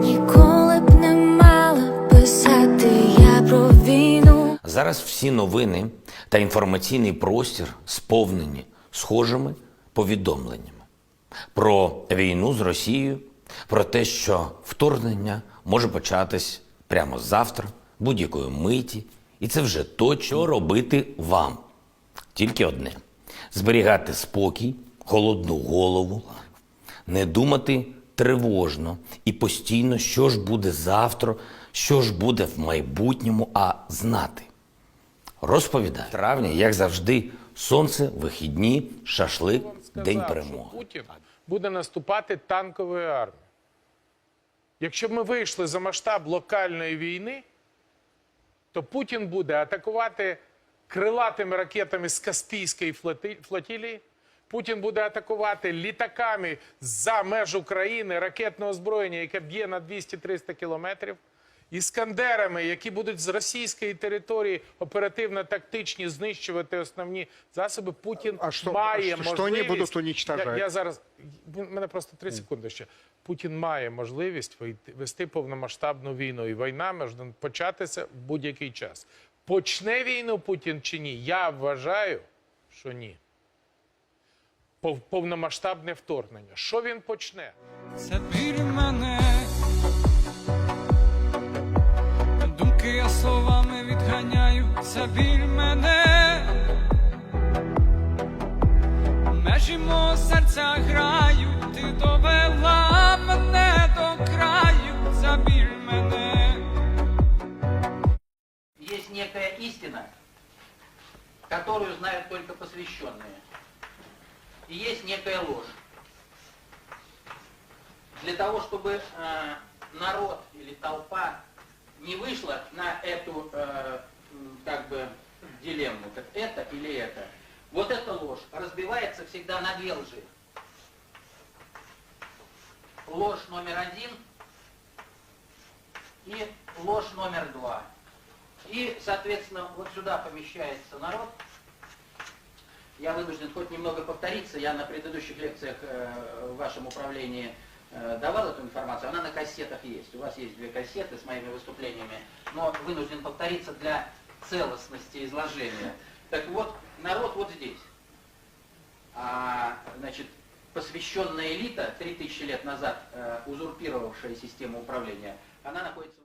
Ніколи б не мала писати я про війну. Зараз всі новини та інформаційний простір сповнені схожими повідомленнями про війну з Росією, про те, що вторгнення може початись прямо завтра, будь-якої миті, і це вже то, що робити вам. Тільки одне: зберігати спокій, холодну голову, не думати тривожно і постійно, що ж буде завтра, що ж буде в майбутньому, а знати. Розповідаю. Травня, як завжди, сонце, вихідні, шашлик, сказав, день що перемоги. Путін буде наступати танковою армією. Якщо б ми вийшли за масштаб локальної війни, то Путін буде атакувати крилатими ракетами з Каспійської флотилії. Путін буде атакувати літаками за меж України ракетне озброєння, яке б'є на 200-300 кілометрів. Іскандерами, які будуть з російської території оперативно-тактичні знищувати основні засоби, Путін А що- має що- що можливість... вони будуть уничтожати? Я, я зараз мене просто три секунди ще. Путін має можливість вести повномасштабну війну, і війна може початися в будь-який час. Почне війну Путін чи ні? Я вважаю, що ні. Повномасштабне вторгнення. Що він почне? Забір мене, думки я словами відганяю, забір мене, межі мого серця грають, некая истина, которую знают только посвященные. И есть некая ложь. Для того, чтобы э, народ или толпа не вышла на эту э, как бы дилемму, как это или это, вот эта ложь разбивается всегда на две лжи. Ложь номер один и ложь номер два. И, соответственно, вот сюда помещается народ. Я вынужден хоть немного повториться. Я на предыдущих лекциях э, в вашем управлении э, давал эту информацию. Она на кассетах есть. У вас есть две кассеты с моими выступлениями. Но вынужден повториться для целостности изложения. Так вот, народ вот здесь. А, значит, посвященная элита, 3000 лет назад э, узурпировавшая систему управления, она находится